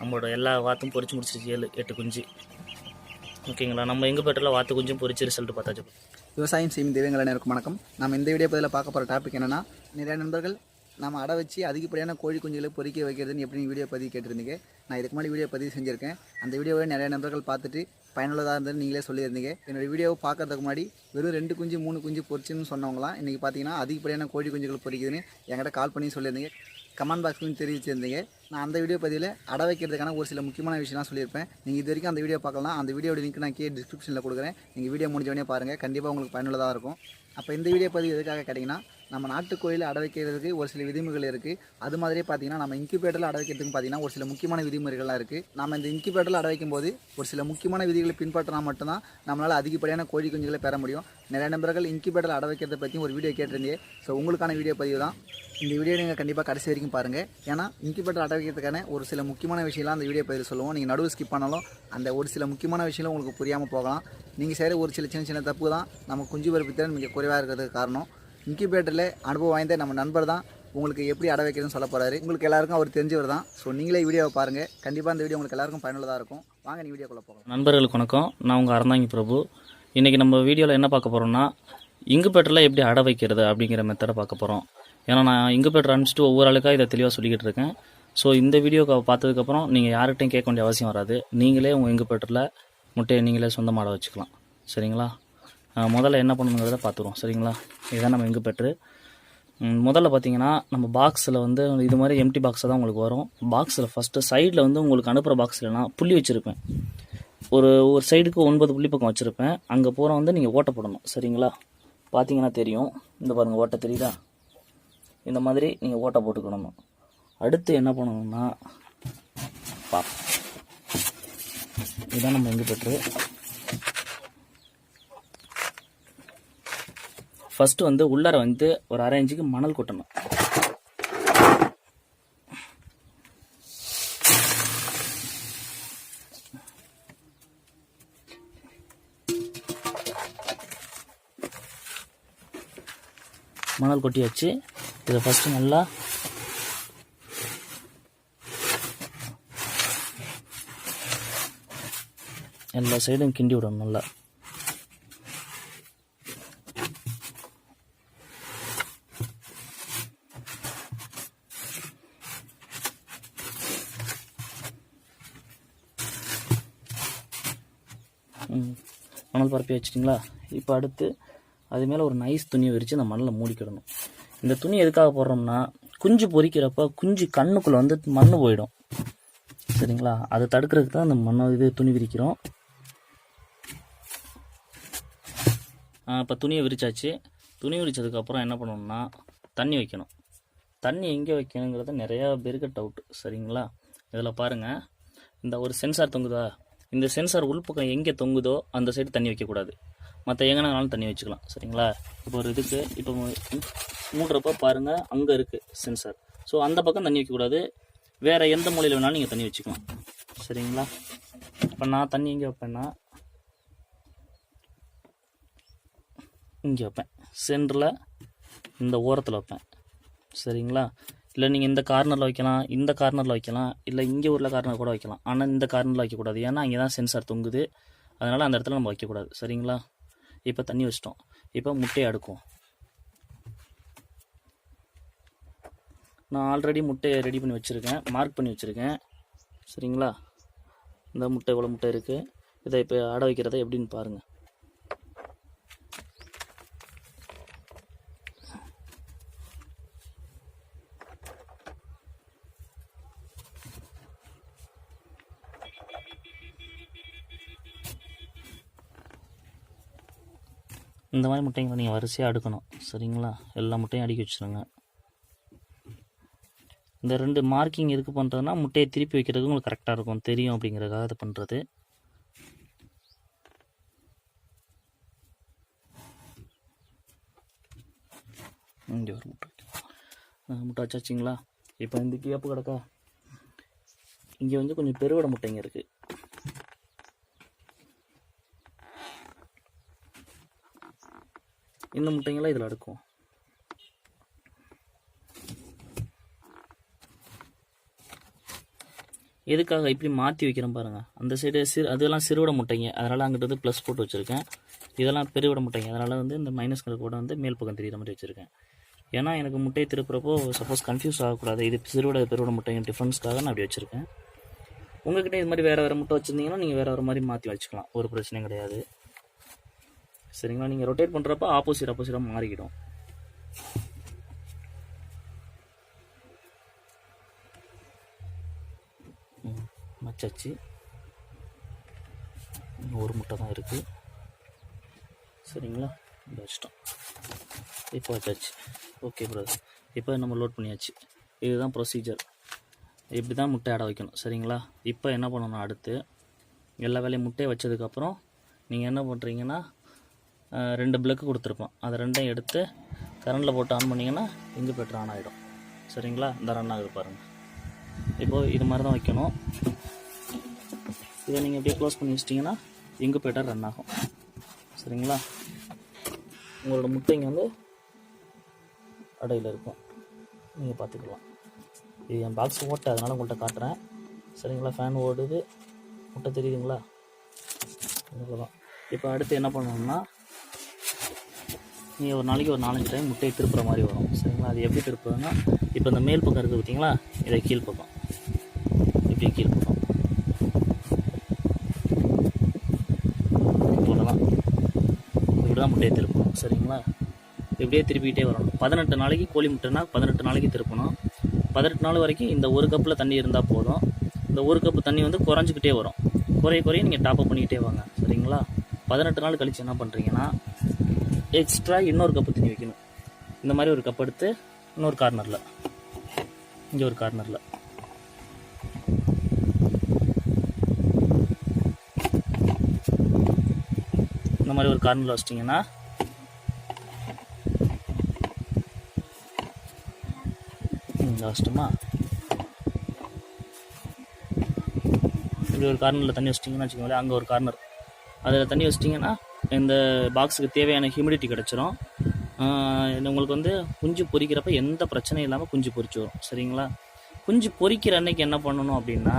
நம்மளோட எல்லா வாத்தும் பொரிச்சு முடிச்சிருச்சு ஏழு எட்டு குஞ்சு. ஓகேங்களா? நம்ம எங்கள் பேட்டில் வாத்து குஞ்சும் பொறிச்சு ரிசல்ட் பார்த்தாச்சு. விவசாயம் செய்யும் தெய்வங்கள் அனைவருக்கும் வணக்கம். நம்ம இந்த வீடியோ பதிவில் பார்க்க போகிற டாபிக் என்னென்னா நிறைய நண்பர்கள் நம்ம அடை வச்சு அதிகப்படியான கோழி குஞ்சுகளை பொறிக்க வைக்கிறதுன்னு எப்படின்னு வீடியோ பதிவு கேட்டிருந்தீங்க? நான் இதுக்கு முன்னாடி வீடியோ பதிவு செஞ்சுருக்கேன். அந்த வீடியோவை நிறைய நண்பர்கள் பார்த்துட்டு பயனுள்ளதாக இருந்தது நீங்களே சொல்லியிருந்தீங்க. என்னோட வீடியோவை பார்க்கறதுக்கு முன்னாடி வெறும் ரெண்டு குஞ்சு மூணு குஞ்சு பொரிச்சுன்னு சொன்னவங்களாம் இன்றைக்கி பார்த்தீங்கன்னா அதிகப்படியான கோழி குஞ்சுகள் பொறிக்குதுன்னு என்கிட்ட கால் பண்ணி சொல்லியிருந்தீங்க. கமெண்ட் பாக்ஸ்லையும் தெரிவிச்சிருந்தீங்க. நான் அந்த வீடியோ பதிவில் அடை வைக்கிறதுக்கான ஒரு சில முக்கியமான விஷயம்லாம் சொல்லியிருப்பேன். நீங்கள் இது வரைக்கும் அந்த வீடியோ பார்க்கலாம் அந்த வீடியோட லிங்க் நான் கீழே டிஸ்கிரிப்ஷனில் கொடுக்குறேன். நீங்கள் வீடியோ முடிஞ்சவொடனே பாருங்கள் கண்டிப்பாக உங்களுக்கு பயனுள்ளதாக இருக்கும். அப்போ இந்த வீடியோ பதிவு எதுக்காக கேட்டிங்கன்னா நம்ம நாட்டுக்கோயில் அட வைக்கிறதுக்கு ஒரு சில விதிமுறைகள் இருக்குது அது மாதிரியே பார்த்தீங்கன்னா நம்ம இன்குபேட்டரில் அட வைக்கிறதுக்கு பார்த்தீங்கன்னா ஒரு சில முக்கியமான விதிமுறைகள்லாம் இருக்குது நம்ம இந்த இன்குபேட்டரில் அடை வைக்கும்போது ஒரு சில முக்கியமான விதிகளை பின்பற்றினா மட்டும்தான் நம்மளால் அதிகப்படியான கோழி குஞ்சுகளை பெற முடியும். நிறைய நண்பர்கள் இன்குபேட்டரில் அடை வைக்கிறத பற்றியும் ஒரு வீடியோ கேட்டிருந்தீங்க ஸோ உங்களுக்கான வீடியோ பதிவு தான். இந்த வீடியோ நீங்கள் கண்டிப்பாக கடைசி வரைக்கும் பாருங்கள் ஏன்னா இன்குபேட்டர் அட வைக்கிறதுக்கான ஒரு சில முக்கியமான விஷயம்லாம் அந்த வீடியோ பதிவு சொல்லுவோம். நீங்கள் நடுவு ஸ்கிப் பண்ணாலும் அந்த ஒரு சில முக்கியமான விஷயம் உங்களுக்கு புரியாமல் போகலாம். நீங்கள் செய்கிற ஒரு சில சின்ன சின்ன தப்பு தான் நம்ம குஞ்சு பருப்பு திறன் மிக குறைவாக இருக்கிறதுக்கு காரணம். இன்குபேட்டரில் அனுபவம் வாய்ந்த நம்ம நண்பர் தான். உங்களுக்கு எப்படி அட வைக்கிறதுன்னு சொல்ல போகிறாரு உங்களுக்கு எல்லாருக்கும் அவர் தெரிஞ்சவர் தான். ஸோ நீங்களே வீடியோவை பாருங்கள் கண்டிப்பாக இந்த வீடியோ உங்களுக்கு எல்லாருக்கும் பயனுள்ளதாக இருக்கும். வாங்க நீ வீடியோக்குள்ளே போகலாம். நண்பர்களுக்கு வணக்கம். நான் உங்கள் அறந்தாங்கி பிரபு. இன்றைக்கி நம்ம வீடியோவில் என்ன பார்க்க போகிறோம்னா இங்குபேட்டரில் எப்படி அடை வைக்கிறது அப்படிங்கிற மெத்தடை பார்க்க போகிறோம் ஏன்னா நான் இங்குபேட்டர் அனுப்பிச்சிட்டு ஒவ்வொரு ஆளுக்காக இதை தெளிவாக சொல்லிக்கிட்டு இருக்கேன். ஸோ இந்த வீடியோவை பார்த்ததுக்கப்புறம் நீங்கள் யார்கிட்டையும் கேட்க வேண்டிய அவசியம் வராது. நீங்களே உங்கள் இங்குபேட்டரில் முட்டையை நீங்களே சொந்தமாக அடை வச்சுக்கலாம். சரிங்களா? முதல்ல என்ன பண்ணணுங்கிறத பார்த்துருவோம். சரிங்களா? இதுதான் நம்ம இங்கு பெற்று. முதல்ல பார்த்தீங்கன்னா நம்ம பாக்ஸில் வந்து இது மாதிரி எம்டி பாக்ஸாக தான் உங்களுக்கு வரும். பாக்ஸில் ஃபஸ்ட்டு சைடில் வந்து உங்களுக்கு அனுப்புகிற பாக்ஸ்லனா புள்ளி வச்சுருப்பேன். ஒரு ஒரு சைடுக்கு ஒன்பது புள்ளி பக்கம் வச்சுருப்பேன். அங்கே பூரா வந்து நீங்கள் ஓட்டை போடணும். சரிங்களா? பார்த்தீங்கன்னா தெரியும். இந்த பாருங்கள் ஓட்டை தெரியுதா? இந்த மாதிரி நீங்கள் ஓட்டை போட்டுக்கணும். அடுத்து என்ன பண்ணணும்னா பா இதுதான் நம்ம எங்கே பெற்று. ஃபஸ்ட்டு வந்து உள்ளார வந்து ஒரு அரை இன்ச்சுக்கு மணல் கொட்டணும். மணல் கொட்டியாச்சு. இதை ஃபஸ்ட்டு நல்லா எல்லா சைடும் கிண்டி விடணும் நல்லா. மணல் பரப்பி வச்சிட்டிங்களா? இப்போ அடுத்து அது மேலே ஒரு நைஸ் துணியை விரித்து அந்த மண்ணில் மூடிக்கிடணும் இந்த துணி எதுக்காக போடுறோம்னா குஞ்சு பொறிக்கிறப்ப குஞ்சு கண்ணுக்குள்ளே வந்து மண் போயிடும். சரிங்களா? அதை தடுக்கிறதுக்கு தான் அந்த மண்ணை இது துணி விரிக்கிறோம். இப்போ துணியை விரிச்சாச்சு. துணி விரித்ததுக்கப்புறம் என்ன பண்ணணும்னா தண்ணி வைக்கணும். தண்ணி எங்கே வைக்கணுங்கிறது நிறையா பேருக்கு டவுட் சரிங்களா? இதில் பாருங்கள் இந்த ஒரு சென்சார் தொங்குதா? இந்த சென்சார் உள்பக்கம் எங்கே தொங்குதோ அந்த சைடு தண்ணி வைக்கக்கூடாது. மற்ற எங்கனாலும் தண்ணி வச்சுக்கலாம். சரிங்களா? இப்போ ஒரு இதுக்கு இப்போ மூடுறப்ப பாருங்கள் அங்கே இருக்குது சென்சார் ஸோ அந்த பக்கம் தண்ணி வைக்கக்கூடாது. வேறு எந்த மூலையில் வேணாலும் நீங்கள் தண்ணி வச்சுக்கலாம். சரிங்களா? இப்போ நான் தண்ணி எங்கே வைப்பேன்னா இங்கே வைப்பேன். சென்டரில் இந்த ஓரத்தில் வைப்பேன். சரிங்களா? இல்லை நீங்கள் இந்த கார்னரில் வைக்கலாம் இந்த கார்னரில் வைக்கலாம் இல்லை இங்கே உள்ள கார்னர் கூட வைக்கலாம். ஆனால் இந்த கார்னரில் வைக்கக்கூடாது. ஏன்னா இங்கே தான் சென்சார் தொங்குது. அதனால் அந்த இடத்துல நம்ம வைக்கக்கூடாது. சரிங்களா? இப்போ தண்ணி வச்சிட்டோம். இப்போ முட்டையை அடுக்குவோம். நான் ஆல்ரெடி முட்டையை ரெடி பண்ணி வச்சுருக்கேன். மார்க் பண்ணி வச்சுருக்கேன். சரிங்களா? இந்த முட்டை இவ்வளோ முட்டை இருக்குது இதை இப்போ ஆட வைக்கிறத எப்படின்னு பாருங்கள் இந்த மாதிரி முட்டைங்களை நீங்கள் வரிசையாக அடுக்கணும். சரிங்களா? எல்லா முட்டையும் அடுக்கி வச்சுருங்க. இந்த ரெண்டு மார்க்கிங் எதுக்கு பண்ணுறதுனா முட்டையை திருப்பி வைக்கிறதுக்கு உங்களுக்கு கரெக்டாக இருக்கும். தெரியும் அப்படிங்கிறதுக்காக இது பண்ணுறது இங்கே ஒரு முட்டை முட்டை வச்சாச்சிங்களா? இப்போ இந்த கேப்பு கிடக்கா? இங்கே வந்து கொஞ்சம் பெருவடை முட்டைங்க இருக்குது இந்த முட்டைங்களாம் இதில் அடுக்கும் எதுக்காக இப்படி மாற்றி வைக்கிறேன் பாருங்கள் அந்த சைடு சிறு அதெல்லாம் சிறுவிட முட்டைங்க. அதனால் அங்கிட்டது வந்து ப்ளஸ் போட்டு வச்சுருக்கேன். இதெல்லாம் பெருவிட முட்டைங்க. அதனால் வந்து இந்த மைனஸ் கணக்கு கூட வந்து மேல் பக்கம் தெரியுற மாதிரி வச்சுருக்கேன். ஏன்னா எனக்கு முட்டையை திருப்புறப்போ சப்போஸ் கன்ஃபியூஸ் ஆகக்கூடாது. இது சிறுவிட பெருவிட முட்டைங்க டிஃப்ரென்ஸ்க்காக நான் அப்படி வச்சுருக்கேன். உங்ககிட்ட இது மாதிரி வேறு வேறு முட்டை வச்சுருந்தீங்கன்னா நீங்கள் வேறு வேறு மாதிரி மாற்றி வச்சுக்கலாம். ஒரு பிரச்சனையும் கிடையாது. சரிங்களா? நீங்கள் ரொட்டேட் பண்ணுறப்ப ஆப்போசிட் ஆப்போசிட்டாக மாறிக்கிடும். ம், இன்னும் ஒரு முட்டை தான் இருக்குது சரிங்களா? இந்த வச்சிட்டோம். இப்போ வச்சாச்சு. ஓகே பிரதர் இப்போ நம்ம லோட் பண்ணியாச்சு. இதுதான் ப்ரொசீஜர் இப்படி தான் முட்டை ஆட வைக்கணும். சரிங்களா? இப்போ என்ன பண்ணணும் அடுத்து? எல்லா வேலையும் முட்டையை வச்சதுக்கப்புறம் நீங்கள் என்ன பண்ணுறீங்கன்னா ரெண்டு பிளக்கு கொடுத்துருப்போம் அதை ரெண்டையும் எடுத்து கரண்டில் போட்டு ஆன் பண்ணிங்கன்னா இங்கு பெட்ரு ஆன் ஆகிடும் சரிங்களா? இந்த ரன் ஆகுது பாருங்கள் இப்போது இது மாதிரி தான் வைக்கணும். இதை நீங்கள் அப்படியே க்ளோஸ் பண்ணி வச்சிட்டிங்கன்னா இங்கு பெட்டர் ரன் ஆகும். சரிங்களா? உங்களோட முட்டைங்க வந்து அடையில் இருக்கும். நீங்கள் பார்த்துக்கலாம். இது என் பாக்ஸ் ஓட்ட அதனால் உங்கள்கிட்ட காட்டுறேன். சரிங்களா? ஃபேன் ஓடுது. முட்டை தெரியுதுங்களா? இவ்வளோதான் இப்போ அடுத்து என்ன பண்ணணும்னா நீங்கள் ஒரு நாளைக்கு ஒரு நாலஞ்சு டைம் முட்டையை திருப்புற மாதிரி வரும். சரிங்களா? அது எப்படி திருப்புறதுன்னா இப்போ இந்த மேல் பக்கம் இருக்குது பார்த்தீங்களா இதை கீழ் பக்கம். இப்படி கீழ் பக்கம். இப்படி தான் முட்டையை திருப்பணும். சரிங்களா? இப்படியே திருப்பிக்கிட்டே வரணும். பதினெட்டு நாளைக்கு கோழி முட்டைனா பதினெட்டு நாளைக்கு திருப்பணும். பதினெட்டு நாள் வரைக்கும் இந்த ஒரு கப்பில் தண்ணி இருந்தால் போதும். இந்த ஒரு கப்பு தண்ணி வந்து குறைஞ்சிக்கிட்டே வரும். குறைய குறைய நீங்கள் டாப்அப் பண்ணிக்கிட்டே வாங்க. சரிங்களா? பதினெட்டு நாள் கழித்து என்ன பண்ணுறீங்கன்னா எக்ஸ்ட்ரா இன்னொரு கப்பு தண்ணி வைக்கணும். இந்த மாதிரி ஒரு கப் எடுத்து இன்னொரு கார்னரில் இங்கே ஒரு கார்னரில் இந்த மாதிரி ஒரு கார்னரில் வச்சிட்டிங்கன்னா லாஸ்ட்டுமா இப்படி ஒரு கார்னரில் தண்ணி வச்சிட்டிங்கன்னா வச்சுக்கோங்களேன் அங்கே ஒரு கார்னர் அதில் தண்ணி வச்சிட்டிங்கன்னா இந்த பாக்ஸுக்கு தேவையான ஹியூமிடிட்டி கிடச்சிரும். உங்களுக்கு வந்து குஞ்சு பொறிக்கிறப்ப எந்த பிரச்சனையும் இல்லாமல் குஞ்சு பொறிச்சு வரும். சரிங்களா? குஞ்சு பொரிக்கிற அன்னைக்கு என்ன பண்ணணும் அப்படின்னா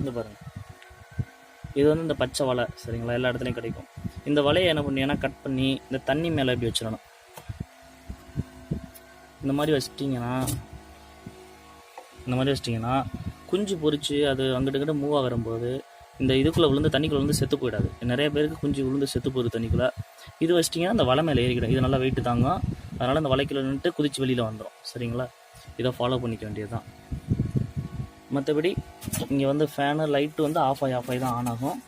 இந்த பாருங்க. இது வந்து இந்த பச்சை வலை சரிங்களா? எல்லா இடத்துலையும் கிடைக்கும். இந்த வலையை என்ன பண்ணீங்கன்னா கட் பண்ணி இந்த தண்ணி மேலே இப்படி வச்சிடணும்? இந்த மாதிரி வச்சிட்டிங்கன்னா இந்த மாதிரி வச்சிட்டிங்கன்னா குஞ்சு பொறிச்சு அது அங்கிட்டு மூவ் ஆகிற போது இந்த இதுக்குள்ளே விழுந்து தண்ணிக்குள்ளே விழுந்து செத்து போயிடாது. நிறைய பேருக்கு குஞ்சு விழுந்து செத்து போகுது தண்ணிக்குள்ளே. இது வச்சிட்டிங்கன்னா அந்த வலை மேலே ஏறிக்கிடும். இது நல்லா வெயிட்டு தாங்கும். அதனால் அந்த வலைக்குள்ள நின்றுட்டு குதிச்சு வெளியில் வந்துடும் சரிங்களா? இதை ஃபாலோ பண்ணிக்க வேண்டியது தான் மற்றபடி இங்கே வந்து ஃபேனு லைட்டு வந்து ஆஃப் ஆகி ஆஃப் ஆகி தான் ஆன் ஆகும்.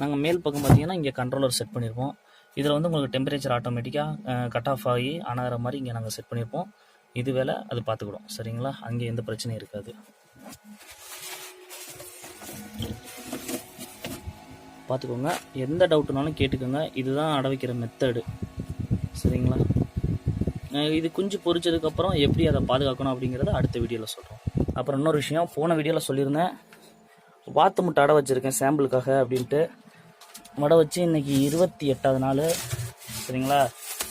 நாங்கள் மேல் பக்கம் பார்த்தீங்கன்னா இங்கே கண்ட்ரோலர் செட் பண்ணியிருப்போம் இதில் வந்து உங்களுக்கு டெம்பரேச்சர் ஆட்டோமேட்டிக்காக கட் ஆஃப் ஆகி ஆனாகிற மாதிரி இங்கே நாங்கள் செட் பண்ணியிருப்போம் இது வேலை அது பார்த்துக்கிடும் சரிங்களா? அங்கே எந்த பிரச்சனையும் இருக்காது. பார்த்துக்கோங்க எந்த டவுட்டுனாலும் கேட்டுக்கோங்க. இதுதான் அடை வைக்கிற மெத்தடு சரிங்களா? இது குஞ்சு பொரிச்சதுக்கப்புறம் எப்படி அதை பாதுகாக்கணும் அப்படிங்கிறத அடுத்த வீடியோவில் சொல்கிறோம் அப்புறம் இன்னொரு விஷயம் போன வீடியோவில் சொல்லியிருந்தேன். வாத்து முட்டை அடை வச்சுருக்கேன் சாம்பிளுக்காக அப்படின்ட்டு. வடை வச்சு இன்னைக்கு இருபத்தி எட்டாவது நாள். சரிங்களா?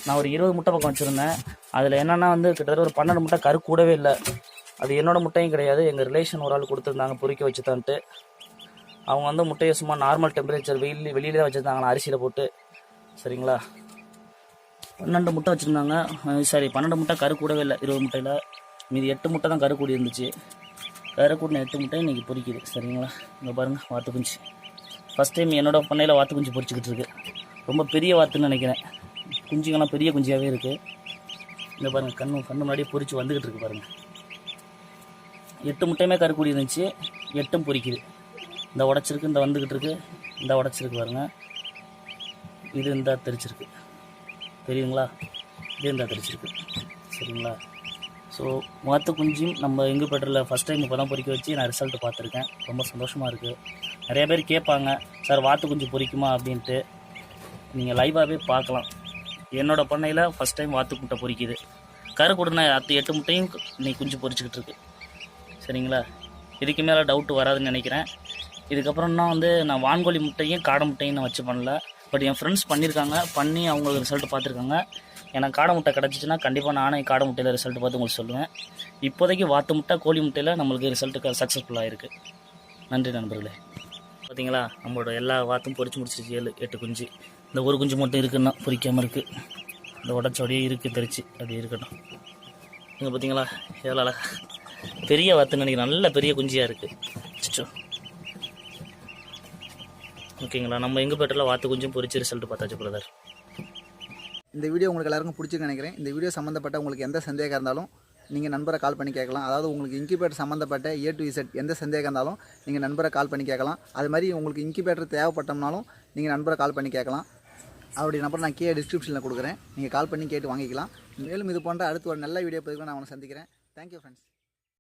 நான் ஒரு இருபது முட்டை பக்கம் வச்சுருந்தேன். அதில் என்னென்னா வந்து கிட்டத்தட்ட ஒரு பன்னெண்டு முட்டை கரு கூடவே இல்லை. அது என்னோடய முட்டையும் கிடையாது. எங்கள் ரிலேஷன் ஒரு ஆள் கொடுத்துருந்தாங்க பொறிக்க வச்சுதான்ட்டு. அவங்க வந்து முட்டையை சும்மா நார்மல் டெம்பரேச்சர் வெயில் வெளியிலே வச்சுருந்தாங்களா அரிசியில் போட்டு. சரிங்களா? பன்னெண்டு முட்டை வச்சுருந்தாங்க. சாரி பன்னெண்டு முட்டை கரு கூடவே இல்லை இருபது முட்டையில். மீதி எட்டு முட்டை தான் கரு கூடி இருந்துச்சு. கரு கூடின எட்டு முட்டை இன்றைக்கி பொறிக்குது. சரிங்களா? இங்கே பாருங்கள் வாத்து குஞ்சு. ஃபஸ்ட் டைம் என்னோட பண்ணையில் வாத்து குஞ்சு பொரிச்சுக்கிட்டு இருக்கு. ரொம்ப பெரிய வாத்துன்னு நினைக்கிறேன். குஞ்சுங்கெல்லாம் பெரிய குஞ்சியாகவே இருக்குது இந்த பாருங்கள் கண்ணு கண்ணு முன்னாடியே பொறிச்சு வந்துக்கிட்டு இருக்கு பாருங்கள் எட்டு முட்டையுமே கரு கூடி இருந்துச்சு. எட்டும் பொறிக்குது. இந்த உடச்சிருக்கு இந்த வந்துக்கிட்டு இருக்கு இந்த உடச்சிருக்கு பாருங்க. இது இந்த தெரிச்சிருக்கு. தெரியுங்களா? இது இந்த தெரிச்சிருக்கு. சரிங்களா? ஸோ வாத்து குஞ்சும் நம்ம எங்கள் பெட்ரில் ஃபஸ்ட் டைம் இப்போ தான் பொறிக்க வச்சு நான் ரிசல்ட் பார்த்துருக்கேன். ரொம்ப சந்தோஷமாக இருக்குது நிறைய பேர் கேட்பாங்க சார் வாத்து குஞ்சு பொரிக்குமா அப்படின்ட்டு. நீங்கள் லைவாகவே பார்க்கலாம். என்னோட பண்ணையில் ஃபஸ்ட் டைம் வாத்து முட்டை பொறிக்குது. கரு அத்து எட்டு முட்டையும் இன்னைக்கு குஞ்சு பொறிச்சிக்கிட்டு இருக்கு சரிங்களா? இதுக்கு மேலே டவுட்டு வராதுன்னு நினைக்கிறேன். இதுக்கப்புறம்னா வந்து நான் வான்கோழி முட்டையும் காடை முட்டையும் நான் வச்சு பண்ணல. பட் என் ஃப்ரெண்ட்ஸ் பண்ணியிருக்காங்க பண்ணி அவங்களுக்கு ரிசல்ட் பார்த்துருக்காங்க. எனக்கு காடை முட்டை கிடச்சிச்சின்னா கண்டிப்பாக நானே காடை முட்டையில் ரிசல்ட் பார்த்து உங்களுக்கு சொல்லுவேன். இப்போதைக்கு வாத்து முட்டை கோழி முட்டையில் நம்மளுக்கு ரிசல்ட்டு சக்ஸஸ்ஃபுல்லாக இருக்குது நன்றி நண்பர்களே. பார்த்தீங்களா நம்மளோட எல்லா வாத்தும் பொறிச்சு முடிச்சிருச்சு. ஏழு எட்டு குஞ்சு. இந்த ஒரு குஞ்சு மட்டும் இருக்குன்னா பொறிக்காமல் இருக்குது இந்த உடச்சோடையே இருக்குது தெரிச்சு. அப்படி இருக்கட்டும். இங்கே பார்த்தீங்களா எவ்வளோ அழகா பெரிய வாத்துன்னு நினைக்கிறேன். நல்ல பெரிய குஞ்சியாக இருக்குது சிச்சோ ஓகேங்களா? நம்ம எங்கள் பேட்டில் வாத்து குஞ்சும் பொறிச்சு ரிசல்ட் பார்த்தாச்சு பிரதர் இந்த வீடியோ உங்களுக்கு எல்லாருக்கும் பிடிச்சிருக்கு நினைக்கிறேன். இந்த வீடியோ சம்மந்தப்பட்ட உங்களுக்கு எந்த சந்தேகம் இருந்தாலும் நீங்கள் நண்பரை கால் பண்ணி கேட்கலாம். அதாவது உங்களுக்கு இன்குபேட்டர் சம்மந்தப்பட்ட ஏ டு இசட் எந்த சந்தேகம் இருந்தாலும் நீங்கள் நண்பரை கால் பண்ணி கேட்கலாம். அது மாதிரி உங்களுக்கு இன்குபேட்டர் தேவைப்பட்டோம்னாலும் நீங்கள் நண்பரை கால் பண்ணி கேட்கலாம். அவருடைய நம்பர் நான் கீழே டிஸ்கிரிப்ஷனில் கொடுக்குறேன். நீங்கள் கால் பண்ணி கேட்டு வாங்கிக்கலாம். மேலும் இது போன்ற அடுத்து ஒரு நல்ல வீடியோ பதிவு நான் அவனை சந்திக்கிறேன். Thank you friends